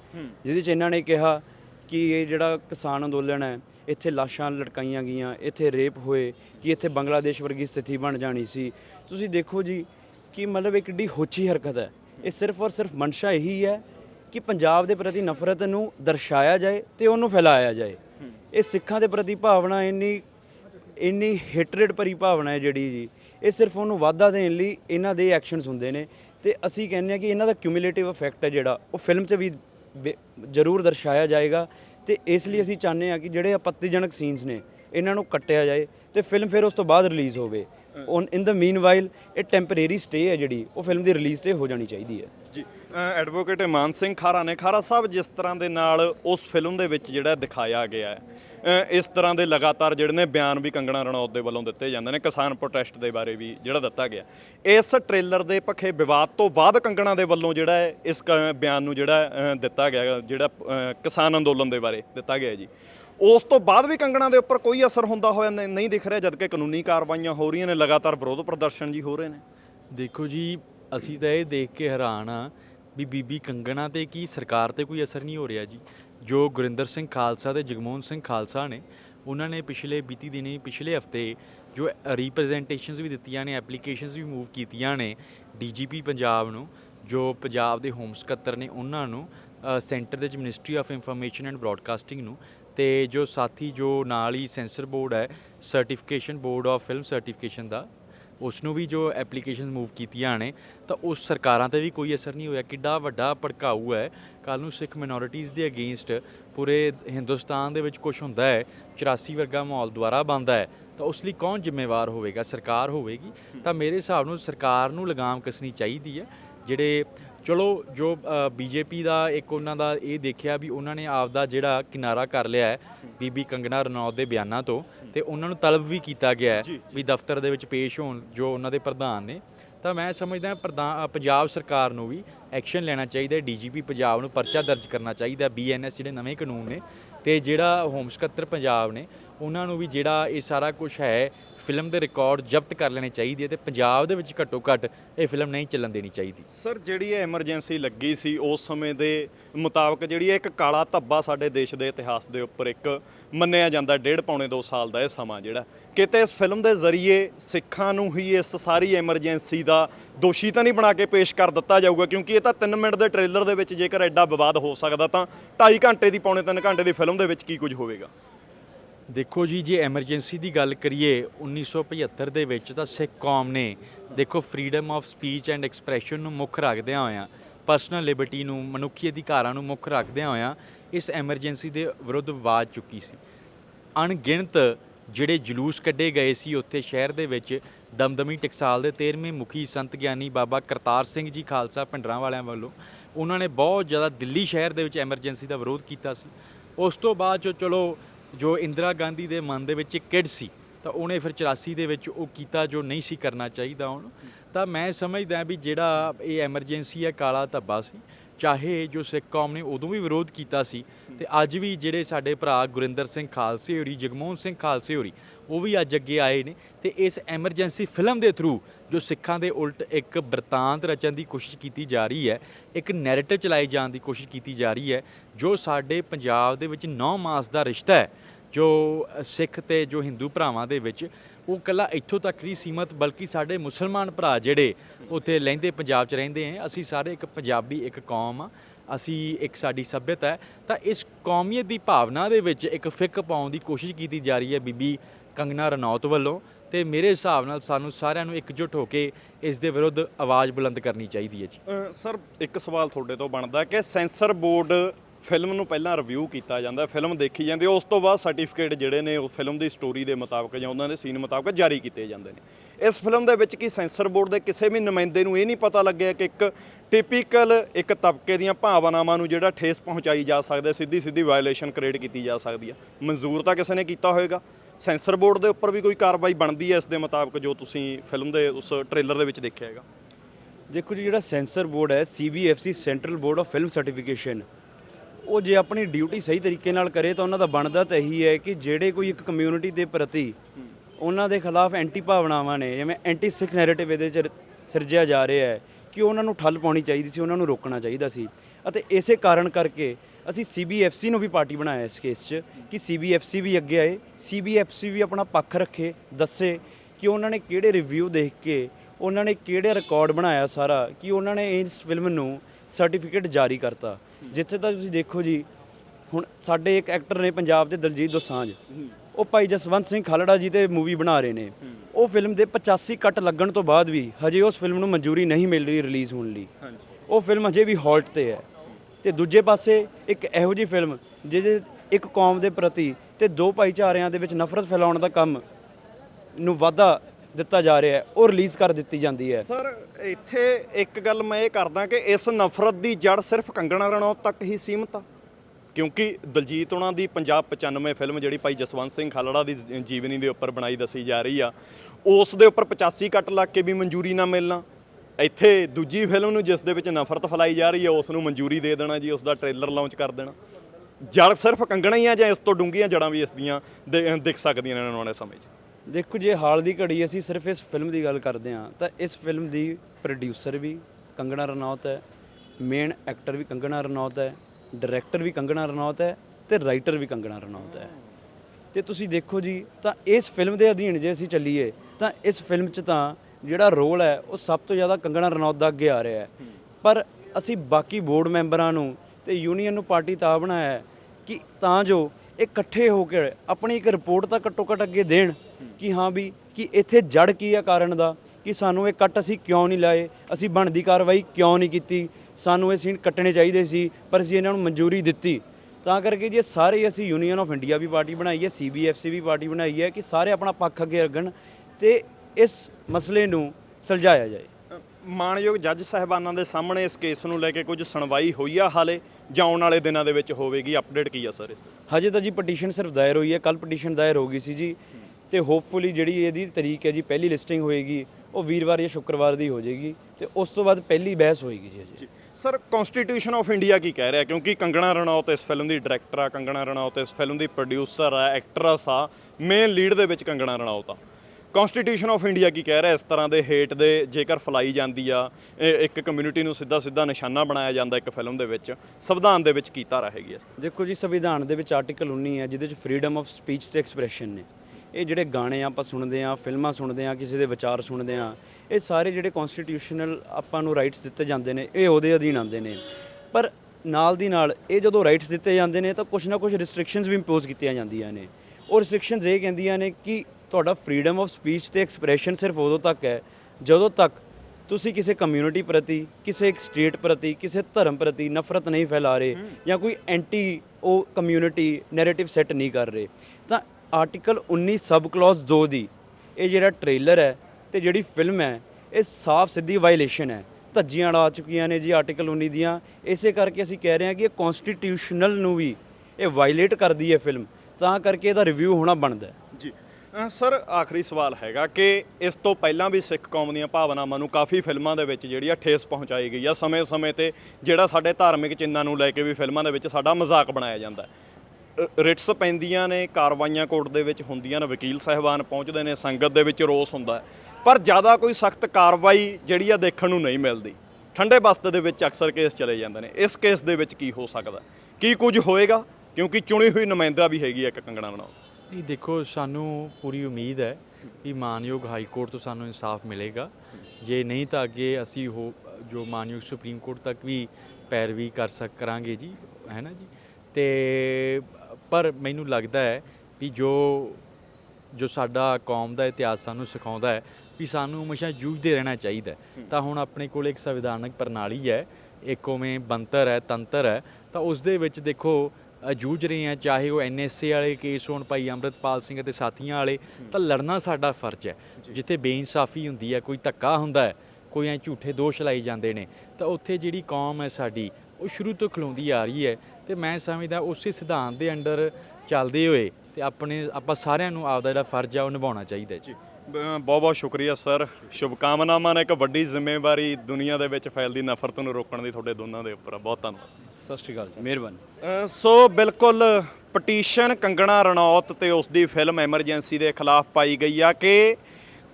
B: ਜਿਹਦੇ 'ਚ ਇਹਨਾਂ ਨੇ ਕਿਹਾ ਕਿ ਇਹ ਜਿਹੜਾ ਕਿਸਾਨ ਅੰਦੋਲਨ ਹੈ ਇੱਥੇ ਲਾਸ਼ਾਂ ਲਟਕਾਈਆਂ ਗਈਆਂ ਇੱਥੇ ਰੇਪ ਹੋਏ ਕਿ ਇੱਥੇ ਬੰਗਲਾਦੇਸ਼ ਵਰਗੀ ਸਥਿਤੀ ਬਣ ਜਾਣੀ ਸੀ। ਤੁਸੀਂ ਦੇਖੋ ਜੀ ਕਿ ਮਤਲਬ ਇੱਕ ਏਡੀ ਹੋਛੀ ਹਰਕਤ ਹੈ। ਇਹ ਸਿਰਫ ਔਰ ਸਿਰਫ ਮਨਸ਼ਾ ਇਹੀ ਹੈ ਕਿ ਪੰਜਾਬ ਦੇ ਪ੍ਰਤੀ ਨਫ਼ਰਤ ਨੂੰ ਦਰਸਾਇਆ ਜਾਏ ਤੇ ਉਹਨੂੰ ਫੈਲਾਇਆ ਜਾਏ। ਇਹ ਸਿੱਖਾਂ ਦੇ ਪ੍ਰਤੀ ਭਾਵਨਾ ਇੰਨੀ ਇੰਨੀ ਹੇਟਰੇਡ ਭਰੀ ਭਾਵਨਾ ਹੈ ਜਿਹੜੀ ਜੀ ਇਹ ਸਿਰਫ ਉਹਨੂੰ ਵਾਧਾ ਦੇਣ ਲਈ ਇਹਨਾਂ ਦੇ ਐਕਸ਼ਨਸ ਹੁੰਦੇ ਨੇ ਤੇ ਅਸੀਂ ਕਹਿੰਦੇ ਆ ਕਿ ਇਹਨਾਂ ਦਾ ਕਿਊਮੂਲੇਟਿਵ ਇਫੈਕਟ ਹੈ ਜਿਹੜਾ, ਉਹ ਫਿਲਮ 'ਚ ਵੀ ਬੇ- ਜ਼ਰੂਰ ਦਰਸਾਇਆ ਜਾਏਗਾ ਤੇ ਇਸ ਲਈ ਅਸੀਂ ਚਾਹੁੰਦੇ ਆ ਕਿ ਜਿਹੜੇ ਆਪੱਤੀਜਨਕ ਸੀਨਸ ਨੇ, ਇਹਨਾਂ ਨੂੰ ਕੱਟਿਆ ਜਾਏ ਤੇ ਫਿਲਮ ਫਿਰ ਉਸ ਤੋਂ ਬਾਅਦ ਰਿਲੀਜ਼ ਹੋਵੇ। ਔਨ ਇਨ ਦਾ ਮੀਨਵਾਈਲ ਇਹ ਟੈਂਪਰੇਰੀ ਸਟੇ ਹੈ ਜਿਹੜੀ, ਉਹ ਫਿਲਮ ਦੀ ਰਿਲੀਜ਼ ਤੇ ਹੋ ਜਾਣੀ ਚਾਹੀਦੀ ਹੈ।
A: ਜੀ ਐਡਵੋਕੇਟ ਇਮਾਨ ਸਿੰਘ ਖਾਰਾ ਨੇ, ਖਾਰਾ ਸਾਹਿਬ, ਜਿਸ ਤਰ੍ਹਾਂ ਦੇ ਨਾਲ ਉਸ ਫਿਲਮ ਦੇ ਵਿੱਚ ਜਿਹੜਾ ਦਿਖਾਇਆ ਗਿਆ ਹੈ ਇਸ ਤਰ੍ਹਾਂ ਦੇ ਲਗਾਤਾਰ ਜਿਹੜੇ ਨੇ ਬਿਆਨ ਵੀ ਕੰਗਣਾ ਰਣੌਤ ਦੇ ਵੱਲੋਂ ਦਿੱਤੇ ਜਾਂਦੇ ਨੇ, ਕਿਸਾਨ ਪ੍ਰੋਟੈਸਟ ਦੇ ਬਾਰੇ ਵੀ ਜਿਹੜਾ ਦਿੱਤਾ ਗਿਆ। ਇਸ ਟ੍ਰੇਲਰ ਦੇ ਪੱਖੇ ਵਿਵਾਦ ਤੋਂ ਬਾਅਦ ਕੰਗਣਾ ਦੇ ਵੱਲੋਂ ਜਿਹੜਾ ਹੈ, ਇਸ ਕ- ਬਿਆਨ ਨੂੰ ਜਿਹੜਾ ਦਿੱਤਾ ਗਿਆ, ਜਿਹੜਾ ਕਿਸਾਨ ਅੰਦੋਲਨ ਦੇ ਬਾਰੇ ਦਿੱਤਾ ਗਿਆ ਜੀ। ਉਸ ਤੋਂ ਬਾਅਦ ਵੀ ਕੰਗਣਾ ਦੇ ਉੱਪਰ ਕੋਈ ਅਸਰ ਹੁੰਦਾ ਹੋਇਆ ਨਹੀਂ ਦਿਖ ਰਿਹਾ, ਜਦਕਿ ਕਾਨੂੰਨੀ ਕਾਰਵਾਈਆਂ ਹੋ ਰਹੀਆਂ ਨੇ, ਲਗਾਤਾਰ ਵਿਰੋਧ ਪ੍ਰਦਰਸ਼ਨ ਜੀ ਹੋ ਰਹੇ ਨੇ।
C: ਦੇਖੋ ਜੀ, ਅਸੀਂ ਤਾਂ ਇਹ ਦੇਖ ਕੇ ਹੈਰਾਨ ਆ ਵੀ ਬੀਬੀ ਕੰਗਣਾ ਤੇ ਕੀ ਸਰਕਾਰ ਤੇ ਕੋਈ ਅਸਰ ਨਹੀਂ ਹੋ ਰਿਹਾ ਜੀ। ਜੋ ਗੁਰਿੰਦਰ ਸਿੰਘ ਖਾਲਸਾ ਤੇ ਜਗਮੋਹਨ ਸਿੰਘ ਖਾਲਸਾ ਨੇ, ਉਹਨਾਂ ਨੇ ਪਿਛਲੇ ਬੀਤੀ ਦਿਨੀ, ਪਿਛਲੇ ਹਫ਼ਤੇ ਜੋ ਰਿਪਰੈਜ਼ੈਂਟੇਸ਼ਨਸ ਵੀ ਦਿੱਤੀਆਂ ਨੇ ਐਪਲੀਕੇਸ਼ਨਸ ਵੀ ਮੂਵ ਕੀਤੀਆਂ ਨੇ ਡੀਜੀਪੀ ਪੰਜਾਬ ਨੂੰ, ਜੋ ਪੰਜਾਬ ਦੇ ਹੋਮ ਸਕੱਤਰ ਨੇ ਉਹਨਾਂ ਨੂੰ ਸੈਂਟਰ ਦੇ ਵਿੱਚ ministry of information and broadcasting ਨੂੰ ਤੇ ਜੋ ਸਾਥੀ ਜੋ ਨਾਲ ਹੀ ਸੈਂਸਰ ਬੋਰਡ ਹੈ certification board of film certification ਦਾ ਉਸ ਨੂੰ ਵੀ ਜੋ ਐਪਲੀਕੇਸ਼ਨਸ ਮੂਵ ਕੀਤੀਆਂ ਨੇ, ਤਾਂ ਉਸ ਸਰਕਾਰਾਂ ਤੇ ਵੀ ਕੋਈ ਅਸਰ ਨਹੀਂ ਹੋਇਆ। ਕਿੱਡਾ ਵੱਡਾ ਭੜਕਾਊ ਹੈ। ਕੱਲ ਨੂੰ ਸਿੱਖ ਮਿਨੋਰਿਟੀਜ਼ ਦੇ ਅਗੇਂਸਟ ਪੂਰੇ ਹਿੰਦੁਸਤਾਨ ਦੇ ਵਿੱਚ ਕੁਝ ਹੁੰਦਾ ਹੈ 84 ਵਰਗਾ ਮਾਹੌਲ ਦੁਆਰਾ ਬਣਦਾ ਹੈ, ਤਾਂ ਉਸ ਲਈ ਕੌਣ ਜ਼ਿੰਮੇਵਾਰ ਹੋਵੇਗਾ? ਸਰਕਾਰ ਹੋਵੇਗੀ। ਤਾਂ ਮੇਰੇ ਹਿਸਾਬ ਨਾਲ ਸਰਕਾਰ ਨੂੰ ਲਗਾਮ ਕੱਸਣੀ ਚਾਹੀਦੀ ਹੈ, ਜਿਹੜੇ ਚਲੋ ਜੋ ਬੀਜੇਪੀ ਦਾ ਇੱਕ ਉਹਨਾਂ ਦਾ ਇਹ ਦੇਖਿਆ ਵੀ ਉਹਨਾਂ ਨੇ ਆਪਦਾ ਜਿਹੜਾ ਕਿਨਾਰਾ ਕਰ ਲਿਆ ਹੈ ਬੀਬੀ ਕੰਗਨਾ ਰਣੌਤ ਦੇ ਬਿਆਨਾਂ ਤੋਂ ਤੇ ਉਹਨਾਂ ਨੂੰ ਤਲਬ ਵੀ ਕੀਤਾ ਗਿਆ ਹੈ ਵੀ ਦਫ਼ਤਰ ਦੇ ਵਿੱਚ ਪੇਸ਼ ਹੋਣ ਜੋ ਉਹਨਾਂ ਦੇ ਪ੍ਰਧਾਨ ਨੇ। ਤਾਂ ਮੈਂ ਸਮਝਦਾ ਪ੍ਰਧਾਨ ਪੰਜਾਬ ਸਰਕਾਰ ਨੂੰ ਵੀ ਐਕਸ਼ਨ ਲੈਣਾ ਚਾਹੀਦਾ ਡੀਜੀਪੀ ਪੰਜਾਬ ਨੂੰ ਪਰਚਾ ਦਰਜ ਕਰਨਾ ਚਾਹੀਦਾ ਬੀਐਨਐਸ ਜਿਹੜੇ ਨਵੇਂ ਕਾਨੂੰਨ ਨੇ ਤੇ ਜਿਹੜਾ ਹੋਮ ਸਕੱਤਰ ਪੰਜਾਬ ਨੇ ਉਹਨਾਂ ਨੂੰ ਵੀ ਜਿਹੜਾ ਇਹ ਸਾਰਾ ਕੁਝ ਹੈ ਫਿਲਮ ਦੇ ਰਿਕਾਰਡ ਜ਼ਬਤ ਕਰ ਲੈਣੇ ਚਾਹੀਦੇ ਹੈ ਤੇ ਪੰਜਾਬ ਦੇ ਵਿੱਚ ਘੱਟੋ ਘੱਟ ਇਹ ਫਿਲਮ ਨਹੀਂ ਚੱਲਣ ਦੇਣੀ ਚਾਹੀਦੀ।
A: ਸਰ, ਜਿਹੜੀ ਇਹ ਐਮਰਜੈਂਸੀ ਲੱਗੀ ਸੀ, ਉਸ ਸਮੇਂ ਦੇ ਮੁਤਾਬਕ ਜਿਹੜੀ ਇਹ ਇੱਕ ਕਾਲਾ ਧੱਬਾ ਸਾਡੇ ਦੇਸ਼ ਦੇ ਇਤਿਹਾਸ ਦੇ ਉੱਪਰ ਇੱਕ ਮੰਨਿਆ ਜਾਂਦਾ ਡੇਢ ਪੌਣੇ 2 ਸਾਲ ਦਾ ਇਹ ਸਮਾਂ ਜਿਹੜਾ। ਕਿਤੇ ਇਸ ਫਿਲਮ ਦੇ ਜ਼ਰੀਏ ਸਿੱਖਾਂ ਨੂੰ ਹੀ ਇਸ ਸਾਰੀ ਐਮਰਜੈਂਸੀ ਦਾ ਦੋਸ਼ੀ ਤਾਂ ਨਹੀਂ ਬਣਾ ਕੇ ਪੇਸ਼ ਕਰ ਦਿੱਤਾ ਜਾਊਗਾ, ਕਿਉਂਕਿ ਇਹ ਤਾਂ 3 ਮਿੰਟ ਦੇ ਟ੍ਰੇਲਰ ਦੇ ਵਿੱਚ ਜੇਕਰ ਐਡਾ ਵਿਵਾਦ ਹੋ ਸਕਦਾ ਤਾਂ 2.5 ਘੰਟੇ ਦੀ, ਪੌਣੇ 3 ਘੰਟੇ ਦੀ ਫਿਲਮ ਦੇ ਵਿੱਚ ਕੀ ਕੁਝ ਹੋਵੇਗਾ?
C: ਦੇਖੋ ਜੀ, ਜੇ ਐਮਰਜੈਂਸੀ ਦੀ ਗੱਲ ਕਰੀਏ 1975 ਦੇ ਵਿੱਚ ਤਾਂ ਸਿੱਖ ਕੌਮ ਨੇ ਦੇਖੋ freedom of speech and expression ਨੂੰ ਮੁੱਖ ਰੱਖਦਿਆਂ ਹੋਇਆਂ ਪਰਸਨਲ ਲਿਬਰਟੀ ਨੂੰ, ਮਨੁੱਖੀ ਅਧਿਕਾਰਾਂ ਨੂੰ ਮੁੱਖ ਰੱਖਦਿਆਂ ਹੋਇਆਂ, ਇਸ ਐਮਰਜੈਂਸੀ ਦੇ ਵਿਰੁੱਧ ਆਵਾਜ਼ ਚੁੱਕੀ ਸੀ। ਅਣਗਿਣਤ ਜਿਹੜੇ ਜਲੂਸ ਕੱਢੇ ਗਏ ਸੀ ਉੱਥੇ ਸ਼ਹਿਰ ਦੇ ਵਿੱਚ, ਦਮਦਮੀ ਟਕਸਾਲ ਦੇ 13ਵੇਂ ਮੁਖੀ ਸੰਤ ਗਿਆਨੀ ਬਾਬਾ ਕਰਤਾਰ ਸਿੰਘ ਜੀ ਖਾਲਸਾ ਭਿੰਡਰਾਂ ਵਾਲਿਆਂ ਵੱਲੋਂ, ਉਹਨਾਂ ਨੇ ਬਹੁਤ ਜ਼ਿਆਦਾ ਦਿੱਲੀ ਸ਼ਹਿਰ ਦੇ ਵਿੱਚ ਐਮਰਜੈਂਸੀ ਦਾ ਵਿਰੋਧ ਕੀਤਾ ਸੀ। ਉਸ ਤੋਂ ਬਾਅਦ ਜੋ ਚਲੋ ਜੋ ਇੰਦਰਾ ਗਾਂਧੀ ਦੇ ਮਨ ਦੇ ਵਿੱਚ ਇੱਕ ਕਿਡ ਸੀ, ਤਾਂ ਉਹਨੇ ਫਿਰ 84 ਦੇ ਵਿੱਚ ਉਹ ਕੀਤਾ ਜੋ ਨਹੀਂ ਸੀ ਕਰਨਾ ਚਾਹੀਦਾ ਉਹਨੂੰ। ਤਾਂ ਮੈਂ ਸਮਝਦਾ ਵੀ ਜਿਹੜਾ ਇਹ ਐਮਰਜੈਂਸੀ ਹੈ, ਕਾਲਾ ਧੱਬਾ ਸੀ ਚਾਹੇ ਜੋ ਸਿੱਖ ਕੌਮ ਨੇ ਉਦੋਂ ਵੀ ਵਿਰੋਧ ਕੀਤਾ ਸੀ ਤੇ ਅੱਜ ਵੀ ਜਿਹੜੇ ਸਾਡੇ ਭਰਾ ਗੁਰਿੰਦਰ ਸਿੰਘ ਖਾਲਸੇ ਹੋਰੀ, ਜਗਮੋਹਨ ਸਿੰਘ ਖਾਲਸੇ ਹੋਰੀ, ਉਹ ਵੀ ਅੱਜ ਅੱਗੇ ਆਏ ਨੇ ਤੇ ਇਸ ਐਮਰਜੈਂਸੀ ਫਿਲਮ ਦੇ ਥਰੂ ਜੋ ਸਿੱਖਾਂ ਦੇ ਉਲਟ ਇੱਕ ਬਰਤਾਂਤ ਰਚਣ ਦੀ ਕੋਸ਼ਿਸ਼ ਕੀਤੀ ਜਾ ਰਹੀ ਹੈ, ਇੱਕ ਨੈਰੇਟਿਵ ਚਲਾਈ ਜਾਣ ਦੀ ਕੋਸ਼ਿਸ਼ ਕੀਤੀ ਜਾ ਰਹੀ ਹੈ, ਜੋ ਸਾਡੇ ਪੰਜਾਬ ਦੇ ਵਿੱਚ ਨੌ ਮਾਸ ਦਾ ਰਿਸ਼ਤਾ ਹੈ ਜੋ ਸਿੱਖ ਤੇ ਜੋ ਹਿੰਦੂ ਭਰਾਵਾਂ ਦੇ ਵਿੱਚ ਉਹ ਕੱਲਾ ਇੱਥੋਂ ਤੱਕ ਨਹੀਂ ਸੀਮਤ, ਬਲਕਿ ਸਾਡੇ ਮੁਸਲਮਾਨ ਭਰਾ ਜਿਹੜੇ ਉੱਥੇ ਲਹਿੰਦੇ ਪੰਜਾਬ 'ਚ ਰਹਿੰਦੇ ਆ ਅਸੀਂ ਸਾਰੇ ਇੱਕ ਪੰਜਾਬੀ ਇੱਕ ਕੌਮ ਆ ਅਸੀਂ ਇੱਕ ਸਾਡੀ ਸੱਭਿਅਤਾ ਹੈ। ਤਾਂ ਇਸ ਕੌਮੀਅਤ ਦੀ ਭਾਵਨਾ ਦੇ ਵਿੱਚ ਇੱਕ ਫਿੱਕ ਪਾਉਣ ਦੀ ਕੋਸ਼ਿਸ਼ ਕੀਤੀ ਜਾ ਰਹੀ ਹੈ ਬੀਬੀ ਕੰਗਨਾ ਰਣੌਤ ਵੱਲੋਂ, ਤੇ ਮੇਰੇ ਹਿਸਾਬ ਨਾਲ ਸਾਨੂੰ ਸਾਰਿਆਂ ਨੂੰ ਇਕਜੁੱਟ ਹੋ ਕੇ ਇਸ ਦੇ ਵਿਰੁੱਧ ਆਵਾਜ਼ ਬੁਲੰਦ ਕਰਨੀ ਚਾਹੀਦੀ ਹੈ ਜੀ।
A: ਸਰ, ਇੱਕ ਸਵਾਲ ਤੁਹਾਡੇ ਤੋਂ ਬਣਦਾ ਕਿ ਸੈਂਸਰ ਬੋਰਡ ਫਿਲਮ ਨੂੰ ਪਹਿਲਾਂ ਰਿਵਿਊ ਕੀਤਾ ਜਾਂਦਾ, ਫਿਲਮ ਦੇਖੀ ਜਾਂਦੀ ਉਸ ਤੋਂ ਬਾਅਦ ਸਰਟੀਫਿਕੇਟ ਜਿਹੜੇ ਨੇ ਉਹ ਫਿਲਮ ਦੀ ਸਟੋਰੀ ਦੇ ਮੁਤਾਬਕ ਜਾਂ ਉਹਨਾਂ ਦੇ ਸੀਨ ਮੁਤਾਬਕ ਜਾਰੀ ਕੀਤੇ ਜਾਂਦੇ ਨੇ। ਇਸ ਫਿਲਮ ਦੇ ਵਿੱਚ ਕੀ ਸੈਂਸਰ ਬੋਰਡ ਦੇ ਕਿਸੇ ਵੀ ਨੁਮਾਇੰਦੇ ਨੂੰ ਇਹ ਨਹੀਂ ਪਤਾ ਲੱਗਿਆ ਕਿ ਇੱਕ ਟਿਪੀਕਲ ਇੱਕ ਤਬਕੇ ਦੀਆਂ ਭਾਵਨਾਵਾਂ ਨੂੰ ਜਿਹੜਾ ਠੇਸ ਪਹੁੰਚਾਈ ਜਾ ਸਕਦਾ ਸਿੱਧੀ ਸਿੱਧੀ ਵਾਇਲੇਸ਼ਨ ਕ੍ਰੀਏਟ ਕੀਤੀ ਜਾ ਸਕਦੀ ਹੈ। ਮਨਜ਼ੂਰ ਤਾਂ ਕਿਸੇ ਨੇ ਕੀਤਾ ਹੋਵੇਗਾ ਸੈਂਸਰ ਬੋਰਡ ਦੇ ਉੱਪਰ ਵੀ ਕੋਈ ਕਾਰਵਾਈ ਬਣਦੀ ਹੈ ਇਸ ਦੇ ਮੁਤਾਬਕ ਜੋ ਤੁਸੀਂ ਫਿਲਮ ਦੇ ਉਸ ਟ੍ਰੇਲਰ ਦੇ ਵਿੱਚ ਦੇਖਿਆ ਹੈਗਾ।
B: ਦੇਖੋ ਜੀ, ਜਿਹੜਾ ਸੈਂਸਰ ਬੋਰਡ ਹੈ C B F C central board of film certification ਉਹ ਜੇ ਆਪਣੀ ਡਿਊਟੀ ਸਹੀ ਤਰੀਕੇ ਨਾਲ ਕਰੇ ਤਾਂ ਉਹਨਾਂ ਦਾ ਬਣਦਾ ਤਾਂ ਇਹੀ ਹੈ ਕਿ ਜਿਹੜੇ ਕੋਈ ਇੱਕ ਕਮਿਊਨਿਟੀ ਦੇ ਪ੍ਰਤੀ ਉਹਨਾਂ ਦੇ ਖਿਲਾਫ ਐਂਟੀ ਭਾਵਨਾਵਾਂ ਨੇ, ਜਿਵੇਂ ਐਂਟੀ ਸਿੱਖ ਨੈਰੇਟਿਵ ਇਹਦੇ ਚ ਸਿਰਜਿਆ ਜਾ ਰਿਹਾ ਹੈ ਕਿ ਉਹਨਾਂ ਨੂੰ ਠੱਲ ਪਾਉਣੀ ਚਾਹੀਦੀ ਸੀ, ਉਹਨਾਂ ਨੂੰ ਰੋਕਣਾ ਚਾਹੀਦਾ ਸੀ। ਅਤੇ ਇਸੇ ਕਾਰਨ ਕਰਕੇ ਅਸੀਂ ਸੀਬੀਐਫਸੀ ਨੂੰ ਵੀ ਪਾਰਟੀ ਬਣਾਇਆ ਇਸ ਕੇਸ 'ਚ ਕਿ ਸੀਬੀਐਫਸੀ ਵੀ ਅੱਗੇ ਆਏ ਸੀਬੀਐਫਸੀ ਵੀ ਆਪਣਾ ਪੱਖ ਰੱਖੇ, ਦੱਸੇ ਕਿ ਉਹਨਾਂ ਨੇ ਕਿਹੜੇ ਰਿਵਿਊ ਦੇਖ ਕੇ, ਉਹਨਾਂ ਨੇ ਕਿਹੜੇ ਰਿਕਾਰਡ ਬਣਾਇਆ ਸਾਰਾ, ਕਿ ਉਹਨਾਂ ਨੇ ਇਸ ਫਿਲਮ ਨੂੰ ਸਰਟੀਫਿਕੇਟ ਜਾਰੀ ਕਰਤਾ। ਜਿੱਥੇ ਤੱਕ ਤੁਸੀਂ ਦੇਖੋ ਜੀ ਹੁਣ ਸਾਡੇ ਇੱਕ ਐਕਟਰ ਨੇ ਪੰਜਾਬ ਦੇ ਦਲਜੀਤ ਦੋਸਾਂਝ। ਉਹ ਭਾਈ ਜਸਵੰਤ ਸਿੰਘ ਖਾਲੜਾ ਜੀ ਤੇ ਮੂਵੀ ਬਣਾ ਰਹੇ ਨੇ। ਉਹ ਫਿਲਮ ਦੇ 85 ਕੱਟ ਲੱਗਣ ਤੋਂ ਬਾਅਦ ਵੀ ਹਜੇ ਉਸ ਫਿਲਮ ਨੂੰ ਮਨਜ਼ੂਰੀ ਨਹੀਂ ਮਿਲ ਰਹੀ ਰਿਲੀਜ਼ ਹੋਣ ਲਈ। ਉਹ ਫਿਲਮ ਹਜੇ ਵੀ ਹਾਲਟ ਤੇ ਹੈ। ਤੇ ਦੂਜੇ ਪਾਸੇ ਇੱਕ ਇਹੋ ਜਿਹੀ ਫਿਲਮ ਜਿਹਦੇ ਇੱਕ ਕੌਮ ਦੇ ਪ੍ਰਤੀ ਤੇ ਦੋ ਭਾਈਚਾਰਿਆਂ ਦੇ ਵਿੱਚ ਨਫ਼ਰਤ ਫੈਲਾਉਣ ਦਾ ਕੰਮ ਨੂੰ ਵਾਧਾ ਦਿੱਤਾ ਜਾ ਰਿਹਾ ਹੈ, ਉਹ ਰਿਲੀਜ਼ ਕਰ ਦਿੱਤੀ ਜਾਂਦੀ ਹੈ।
A: ਸਰ, ਇੱਥੇ ਇੱਕ ਗੱਲ ਮੈਂ ਇਹ ਕਰਦਾ ਕਿ ਇਸ ਨਫ਼ਰਤ ਦੀ ਜੜ ਸਿਰਫ ਕੰਗਣਾ ਰਣੌਤ ਤੱਕ ਹੀ ਸੀਮਤ ਆ। ਕਿਉਂਕਿ ਦਲਜੀਤ ਉਹਨਾਂ ਦੀ ਪੰਜਾਬ 95 ਫਿਲਮ ਜਿਹੜੀ ਭਾਈ ਜਸਵੰਤ ਸਿੰਘ ਖਾਲੜਾ ਦੀ ਜੀਵਨੀ ਦੇ ਉੱਪਰ ਬਣਾਈ ਦੱਸੀ ਜਾ ਰਹੀ ਆ, ਉਸ ਦੇ ਉੱਪਰ 85 ਕੱਟ ਲੱਗ ਕੇ ਵੀ ਮਨਜ਼ੂਰੀ ਨਾ ਮਿਲਣਾ। ਇੱਥੇ ਦੂਜੀ ਫਿਲਮ ਨੂੰ ਜਿਸ ਦੇ ਵਿੱਚ ਨਫ਼ਰਤ ਫੈਲਾਈ ਜਾ ਰਹੀ ਹੈ ਉਸ ਨੂੰ ਮਨਜ਼ੂਰੀ ਦੇ ਦੇਣਾ ਜੀ, ਉਸ ਦਾ ਟ੍ਰੇਲਰ ਲਾਂਚ ਕਰ ਦੇਣਾ। ਜੜ ਸਿਰਫ ਕੰਗਣਾ ਹੀ ਆ ਜਾਂ ਇਸ ਤੋਂ ਡੂੰਘੀਆਂ ਜੜਾਂ ਵੀ ਇਸ ਦੀਆਂ ਦੇ- ਦਿਖ ਸਕਦੀਆਂ ਨੇ ਆਉਣ ਵਾਲੇ ਸਮੇਂ 'ਚ?
B: ਦੇਖੋ ਜੇ ਹਾਲ ਦੀ ਘੜੀ ਅਸੀਂ ਸਿਰਫ ਇਸ ਫਿਲਮ ਦੀ ਗੱਲ ਕਰਦੇ ਹਾਂ, ਤਾਂ ਇਸ ਫਿਲਮ ਦੀ ਪ੍ਰੋਡਿਊਸਰ ਵੀ ਕੰਗਣਾ ਰਣੌਤ ਹੈ ਮੇਨ ਐਕਟਰ ਵੀ ਕੰਗਣਾ ਰਣੌਤ ਹੈ ਡਾਇਰੈਕਟਰ ਵੀ ਕੰਗਣਾ ਰਣੌਤ ਹੈ ਤੇ ਰਾਈਟਰ ਵੀ ਕੰਗਣਾ ਰਣੌਤ ਹੈ। ਤੇ ਤੁਸੀਂ ਦੇਖੋ ਜੀ, ਤਾਂ ਇਸ ਫਿਲਮ ਦੇ ਅਧੀਨ ਜੇ ਅਸੀਂ ਚੱਲੀਏ, ਤਾਂ ਇਸ ਫਿਲਮ 'ਚ ਤਾਂ ਜਿਹੜਾ ਰੋਲ ਹੈ, ਉਹ ਸਭ ਤੋਂ ਜ਼ਿਆਦਾ ਕੰਗਣਾ ਰਣੌਤ ਦਾ ਅੱਗੇ ਆ ਰਿਹਾ ਹੈ। ਪਰ ਅਸੀਂ ਬਾਕੀ ਬੋਰਡ ਮੈਂਬਰਾਂ ਨੂੰ ਤੇ ਯੂਨੀਅਨ ਨੂੰ ਪਾਰਟੀ ਤਾਂ ਬਣਾਇਆ ਕਿ ਤਾਂ ਜੋ ਇਹ ਇਕੱਠੇ ਹੋ ਕੇ ਆਪਣੀ ਇੱਕ ਰਿਪੋਰਟ ਤਾਂ ਘੱਟੋ ਘੱਟ ਅੱਗੇ ਦੇਣ। ਕਿ ਹਾਂ ਵੀ ਕਿ ਇੱਥੇ ਜੜ ਕੀ ਆ ਕਾਰਨ ਦਾ? ਕਿ ਸਾਨੂੰ ਇਹ ਕੱਟ ਅਸੀਂ ਕਿਉਂ ਨਹੀਂ ਲਾਏ? ਅਸੀਂ ਬਣਦੀ ਕਾਰਵਾਈ ਕਿਉਂ ਨਹੀਂ ਕੀਤੀ? ਸਾਨੂੰ ਇਹ ਸੀਨ ਕੱਟਣੇ ਚਾਹੀਦੇ ਸੀ ਪਰ ਅਸੀਂ ਇਹਨਾਂ ਨੂੰ ਮਨਜ਼ੂਰੀ ਦਿੱਤੀ। ਤਾਂ ਕਰਕੇ ਜੇ ਸਾਰੇ ਅਸੀਂ ਯੂਨੀਅਨ ਆਫ ਇੰਡੀਆ ਵੀ ਪਾਰਟੀ ਬਣਾਈ ਹੈ ਸੀਬੀਐਫਸੀ ਵੀ ਪਾਰਟੀ ਬਣਾਈ ਹੈ ਕਿ ਸਾਰੇ ਆਪਣਾ ਪੱਖ ਅੱਗੇ ਰੱਖਣ ਤੇ ਇਸ ਮਸਲੇ ਨੂੰ ਸੁਲਝਾਇਆ ਜਾਏ।
A: ਮਾਣਯੋਗ ਜੱਜ ਸਾਹਿਬਾਨਾਂ ਦੇ ਸਾਹਮਣੇ ਇਸ ਕੇਸ ਨੂੰ ਲੈ ਕੇ ਕੁਝ ਸੁਣਵਾਈ ਹੋਈ ਆ ਹਾਲੇ? ਜਾਂ ਆਉਣ ਵਾਲੇ ਦਿਨਾਂ ਦੇ ਵਿੱਚ ਹੋਵੇਗੀ? ਅਪਡੇਟ ਕੀ ਆ ਸਰ
B: ਹਜੇ ਤਾਂ ਜੀ ਪਟੀਸ਼ਨ ਸਿਰਫ ਦਾਇਰ ਹੋਈ ਹੈ ਕੱਲ ਪਟੀਸ਼ਨ ਦਾਇਰ ਹੋ ਗਈ ਸੀ ਜੀ। ਤੇ ਹੋਪਫੁਲੀ ਜਿਹੜੀ ਇਹਦੀ ਤਰੀਕ ਹੈ ਜੀ ਪਹਿਲੀ ਲਿਸਟਿੰਗ ਹੋਏਗੀ ਉਹ ਵੀਰਵਾਰ ਜਾਂ ਸ਼ੁੱਕਰਵਾਰ ਦੀ ਹੋ ਜਾਏਗੀ ਤੇ ਉਸ ਤੋਂ ਬਾਅਦ ਪਹਿਲੀ ਬਹਿਸ ਹੋਏਗੀ ਜੀ ਹਜੇ
A: ਸਰ ਕਨਸਟੀਟਿਊਸ਼ਨ ਆਫ ਇੰਡੀਆ ਕੀ ਕਹਿ ਰਿਹਾ? ਕਿਉਂਕਿ ਕੰਗਣਾ ਰਣੌਤ ਇਸ ਫਿਲਮ ਦੀ ਡਾਇਰੈਕਟਰ ਆ ਕੰਗਣਾ ਰਣੌਤ ਇਸ ਫਿਲਮ ਦੀ ਪ੍ਰੋਡਿਊਸਰ ਆ ਐਕਟਰਸ ਆ ਮੇਨ ਲੀਡ ਦੇ ਵਿੱਚ ਕੰਗਣਾ ਰਣੌਤ ਆ। ਕਨਸਟੀਟਿਊਸ਼ਨ ਆਫ ਇੰਡੀਆ ਕੀ ਕਹਿ ਰਿਹਾ? ਇਸ ਤਰ੍ਹਾਂ ਦੇ ਹੇਟ ਦੇ ਜੇਕਰ ਫਲਾਈ ਜਾਂਦੀ ਆ ਇੱਕ ਕਮਿਊਨਿਟੀ ਨੂੰ ਸਿੱਧਾ ਸਿੱਧਾ ਨਿਸ਼ਾਨਾ ਬਣਾਇਆ ਜਾਂਦਾ ਇੱਕ ਫਿਲਮ ਦੇ ਵਿੱਚ ਸੰਵਿਧਾਨ ਦੇ ਵਿੱਚ ਕੀ ਧਾਰਾ ਹੈਗੀ ਆ
B: ਦੇਖੋ ਜੀ ਸੰਵਿਧਾਨ ਦੇ ਵਿੱਚ ਆਰਟੀਕਲ 19 ਹੈ ਜਿਹਦੇ ਵਿੱਚ ਫਰੀडम ਆਫ ਸਪੀਚ ਤੇ ਐਕਸਪ੍ਰੈਸ਼ਨ ਨੇ। ਇਹ ਜਿਹੜੇ ਗਾਣੇ ਆਪਾਂ ਸੁਣਦੇ ਆ ਫਿਲਮਾਂ ਸੁਣਦੇ ਆ ਕਿਸੇ ਦੇ ਵਿਚਾਰ ਸੁਣਦੇ ਆ ਇਹ ਸਾਰੇ ਜਿਹੜੇ ਕਨਸਟੀਟਿਊਸ਼ਨਲ ਆਪਾਂ ਨੂੰ ਰਾਈਟਸ ਦਿੱਤੇ ਜਾਂਦੇ ਨੇ, ਇਹ ਉਹਦੇ ਅਧੀਨ ਆਉਂਦੇ ਨੇ। ਪਰ ਨਾਲ ਦੀ ਨਾਲ ਇਹ ਜਦੋਂ ਰਾਈਟਸ ਦਿੱਤੇ ਜਾਂਦੇ ਨੇ ਤਾਂ ਕੁਝ ਨਾ ਕੁਝ ਰਿਸਟ੍ਰਿਕਸ਼ਨਸ ਵੀ ਇੰਪੋਜ਼ ਕੀਤੀਆਂ ਜਾਂਦੀਆਂ ਨੇ। ਉਹ ਰਿਸਟ੍ਰਿਕਸ਼ਨਸ ਇਹ ਕਹਿੰਦੀਆਂ ਨੇ ਕਿ ਤੁਹਾਡਾ ਫਰੀडम ਆਫ ਸਪੀਚ ਤੇ ਐਕਸਪ੍ਰੈਸ਼ਨ ਸਿਰਫ ਉਦੋਂ ਤੱਕ ਹੈ ਜਦੋਂ ਤੱਕ ਤੁਸੀਂ ਕਿਸੇ ਕਮਿਊਨਿਟੀ ਪ੍ਰਤੀ, ਕਿਸੇ ਇੱਕ ਸਟੇਟ ਪ੍ਰਤੀ, ਕਿਸੇ ਧਰਮ ਪ੍ਰਤੀ ਨਫ਼ਰਤ ਨਹੀਂ ਫੈਲਾ ਰਹੇ ਜਾਂ ਕੋਈ ਐਂਟੀ ਉਹ ਕਮਿਊਨਿਟੀ ਨੈਰੇਟਿਵ ਸੈੱਟ ਨਹੀਂ ਕਰ ਰਹੇ। ਆਰਟੀਕਲ 19 ਸਬ ਕਲੌਜ਼ 2 ਦੀ। ਇਹ ਜਿਹੜਾ ਟ੍ਰੇਲਰ ਹੈ ਤੇ ਜਿਹੜੀ ਫਿਲਮ ਹੈ, ਇਹ ਸਾਫ਼ ਸਿੱਧੀ ਵਾਇਲੇਸ਼ਨ ਹੈ। ਧੱਜੀਆਂ ਅੜਾ ਚੁੱਕੀਆਂ ਨੇ ਜੀ ਆਰਟੀਕਲ 19 ਦੀਆਂ। ਇਸੇ ਕਰਕੇ ਅਸੀਂ ਕਹਿ ਰਹੇ ਹਾਂ ਕਿ ਇਹ ਕਨਸਟੀਟਿਊਸ਼ਨਲ ਨੂੰ ਵੀ ਇਹ ਵਾਇਲੇਟ ਕਰਦੀ ਹੈ ਫਿਲਮ ਤਾਂ ਕਰਕੇ ਇਹਦਾ ਰਿਵਿਊ ਹੋਣਾ ਬਣਦਾ
A: ਜੀ। ਸਰ, ਆਖਰੀ ਸਵਾਲ ਹੈਗਾ ਕਿ ਇਸ ਤੋਂ ਪਹਿਲਾਂ ਵੀ ਸਿੱਖ ਕੌਮ ਦੀਆਂ ਭਾਵਨਾਵਾਂ ਨੂੰ ਕਾਫੀ ਫਿਲਮਾਂ ਦੇ ਵਿੱਚ ਜਿਹੜੀ ਆ ਠੇਸ ਪਹੁੰਚਾਈ ਗਈ ਆ। ਸਮੇਂ-ਸਮੇਂ ਤੇ ਜਿਹੜਾ ਸਾਡੇ ਧਾਰਮਿਕ ਚਿੰਨਾਂ ਨੂੰ ਲੈ ਕੇ ਵੀ ਫਿਲਮਾਂ ਦੇ ਵਿੱਚ ਸਾਡਾ ਮਜ਼ਾਕ ਬਣਾਇਆ ਜਾਂਦਾ ਹੈ। ਰਿਟਸ ਪੈਂਦੀਆਂ ਨੇ, ਕਾਰਵਾਈਆਂ ਕੋਰਟ ਦੇ ਵਿੱਚ ਹੁੰਦੀਆਂ ਨੇ, ਵਕੀਲ ਸਾਹਿਬਾਨ ਪਹੁੰਚਦੇ ਨੇ, ਸੰਗਤ ਦੇ ਵਿੱਚ ਰੋਸ ਹੁੰਦਾ ਪਰ ਜ਼ਿਆਦਾ ਕੋਈ ਸਖਤ ਕਾਰਵਾਈ ਜਿਹੜੀ ਆ ਦੇਖਣ ਨੂੰ ਨਹੀਂ ਮਿਲਦੀ। ਠੰਡੇ ਬਸਤੇ ਦੇ ਵਿੱਚ ਅਕਸਰ ਕੇਸ ਚਲੇ ਜਾਂਦੇ ਨੇ। ਇਸ ਕੇਸ ਦੇ ਵਿੱਚ ਕੀ ਹੋ ਸਕਦਾ? ਕੀ ਕੁਝ ਹੋਏਗਾ? ਕਿਉਂਕਿ ਚੁਣੀ ਹੋਈ ਨੁਮਾਇੰਦਾ ਵੀ ਹੈਗੀ ਆ ਇੱਕ ਕੰਗਣਾ ਬਣਾਓ
C: ਨਹੀਂ, ਦੇਖੋ, ਸਾਨੂੰ ਪੂਰੀ ਉਮੀਦ ਹੈ ਕਿ ਮਾਨਯੋਗ ਹਾਈ ਕੋਰਟ ਤੋਂ ਸਾਨੂੰ ਇਨਸਾਫ ਮਿਲੇਗਾ। ਜੇ ਨਹੀਂ ਤਾਂ ਅੱਗੇ ਅਸੀਂ ਹੋ, ਜੋ ਮਾਨਯੋਗ ਸੁਪਰੀਮ ਕੋਰਟ ਤੱਕ ਵੀ ਪੈਰਵੀ ਕਰ ਸਕ, ਕਰਾਂਗੇ ਜੀ, ਹੈ ਨਾ ਜੀ? ਤੇ ਪਰ ਮੈਨੂੰ ਲੱਗਦਾ ਹੈ ਵੀ ਜੋ ਜੋ ਸਾਡਾ ਕੌਮ ਦਾ ਇਤਿਹਾਸ ਸਾਨੂੰ ਸਿਖਾਉਂਦਾ ਹੈ ਵੀ ਸਾਨੂੰ ਹਮੇਸ਼ਾ ਜੂਝਦੇ ਰਹਿਣਾ ਚਾਹੀਦਾ ਹੈ। ਤਾਂ ਹੁਣ ਆਪਣੇ ਕੋਲ ਇੱਕ ਸੰਵਿਧਾਨਕ ਪ੍ਰਣਾਲੀ ਹੈ ਇੱਕ ਉਵੇਂ ਬੰਤਰ ਹੈ ਤੰਤਰ ਹੈ ਤਾਂ ਉਸ ਦੇ ਵਿੱਚ ਦੇਖੋ ਜੂਝ ਰਹੇ ਆ ਚਾਹੇ ਉਹ ਐਨਐਸਏ ਵਾਲੇ ਕੇਸ ਹੋਣ ਭਾਈ ਅੰਮ੍ਰਿਤਪਾਲ ਸਿੰਘ ਅਤੇ ਸਾਥੀਆਂ ਵਾਲੇ ਤਾਂ ਲੜਨਾ ਸਾਡਾ ਫਰਜ਼ ਹੈ। ਜਿੱਥੇ ਬੇਇਨਸਾਫੀ ਹੁੰਦੀ ਹੈ ਕੋਈ ਧੱਕਾ ਹੁੰਦਾ ਹੈ ਕੋਈ ਐ ਝੂਠੇ ਦੋਸ਼ ਲਾਈ ਜਾਂਦੇ ਨੇ ਤਾਂ ਉੱਥੇ ਜਿਹੜੀ ਕੌਮ ਹੈ ਸਾਡੀ ਉਹ ਸ਼ੁਰੂ ਤੋਂ ਖਲੋਂਦੀ ਆ ਰਹੀ ਹੈ ਤੇ ਮੈਂ ਸਮਝਦਾ ਉਸੇ ਸਿਧਾਂਤ ਦੇ ਅੰਡਰ ਚੱਲਦੇ ਹੋਏ ਤੇ ਆਪਣੇ ਆਪਾਂ ਸਾਰਿਆਂ ਨੂੰ ਆਪਦਾ ਜਿਹੜਾ ਫਰਜ਼ ਆ ਉਹ ਨਿਭਾਉਣਾ ਚਾਹੀਦਾ ਹੈ ਜੀ।
A: ਬਹੁਤ ਬਹੁਤ ਸ਼ੁਕਰੀਆ ਸਰ। ਸ਼ੁਭਕਾਮਨਾਵਾਂ ਨੇ ਇੱਕ ਵੱਡੀ ਜ਼ਿੰਮੇਵਾਰੀ ਦੁਨੀਆ ਦੇ ਵਿੱਚ ਫੈਲਦੀ ਨਫ਼ਰਤ ਨੂੰ ਰੋਕਣ ਦੀ ਤੁਹਾਡੇ ਦੋਨਾਂ ਦੇ ਉੱਪਰ। ਬਹੁਤ ਧੰਨਵਾਦ।
B: ਸਤਿ ਸ਼੍ਰੀ ਅਕਾਲ ਜੀ ਮਿਹਰਬਾਨੀ।
A: ਸੋ ਬਿਲਕੁਲ ਪਟੀਸ਼ਨ ਕੰਗਣਾ ਰਣੌਤ ਤੇ ਉਸ ਦੀ ਫਿਲਮ ਐਮਰਜੈਂਸੀ ਦੇ ਖਿਲਾਫ ਪਾਈ ਗਈ ਆ ਕਿ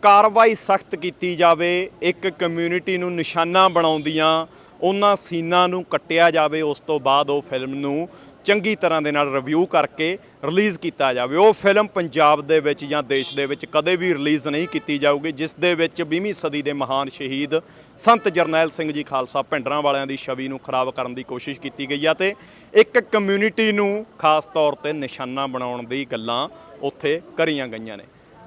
A: ਕਾਰਵਾਈ ਸਖਤ ਕੀਤੀ ਜਾਵੇ ਇੱਕ ਕਮਿਊਨਿਟੀ ਨੂੰ ਨਿਸ਼ਾਨਾ ਬਣਾਉਂਦੀਆਂ ਉਹਨਾਂ ਸੀਨਾਂ ਨੂੰ ਕੱਟਿਆ ਜਾਵੇ, ਉਸ ਤੋਂ ਬਾਅਦ ਉਹ ਫਿਲਮ ਨੂੰ ਚੰਗੀ ਤਰ੍ਹਾਂ ਦੇ ਨਾਲ ਰਿਵਿਊ ਕਰਕੇ ਰਿਲੀਜ਼ ਕੀਤਾ ਜਾਵੇ। ਉਹ ਫਿਲਮ ਪੰਜਾਬ ਦੇ ਵਿੱਚ ਜਾਂ ਦੇਸ਼ ਦੇ ਵਿੱਚ ਕਦੇ ਵੀ ਰਿਲੀਜ਼ ਨਹੀਂ ਕੀਤੀ ਜਾਊਗੀ, ਜਿਸ ਦੇ ਵਿੱਚ 20ਵੀਂ ਸਦੀ ਦੇ ਮਹਾਨ ਸ਼ਹੀਦ ਸੰਤ ਜਰਨੈਲ ਸਿੰਘ ਜੀ ਖਾਲਸਾ ਭਿੰਡਰਾਂ ਵਾਲਿਆਂ ਦੀ ਛਵੀ ਨੂੰ ਖਰਾਬ ਕਰਨ ਦੀ ਕੋਸ਼ਿਸ਼ ਕੀਤੀ ਗਈ ਆ ਤੇ ਇੱਕ ਕਮਿਊਨਿਟੀ ਨੂੰ ਖਾਸ ਤੌਰ ਤੇ ਨਿਸ਼ਾਨਾ ਬਣਾਉਣ ਦੀ ਗੱਲਾਂ ਉੱਥੇ ਕਰੀਆਂ ਗਈਆਂ ਨੇ।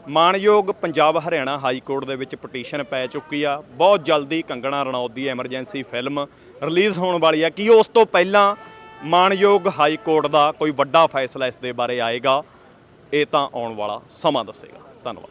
A: ਮਾਣਯੋਗ ਪੰਜਾਬ ਹਰਿਆਣਾ ਹਾਈ ਕੋਰਟ ਦੇ ਵਿੱਚ ਪਟੀਸ਼ਨ ਪੈ ਚੁੱਕੀ ਆ। ਬਹੁਤ ਜਲਦੀ ਕੰਗਣਾ ਰਣੌਤ ਦੀ ਐਮਰਜੈਂਸੀ ਫਿਲਮ ਰਿਲੀਜ਼ ਹੋਣ ਵਾਲੀ ਆ ਕੀ ਉਸ ਤੋਂ ਪਹਿਲਾਂ ਮਾਣਯੋਗ ਹਾਈ ਕੋਰਟ ਦਾ ਕੋਈ ਵੱਡਾ ਫੈਸਲਾ ਇਸ ਦੇ ਬਾਰੇ ਆਏਗਾ। ਇਹ ਤਾਂ ਆਉਣ ਵਾਲਾ ਸਮਾਂ ਦੱਸੇਗਾ। ਧੰਨਵਾਦ।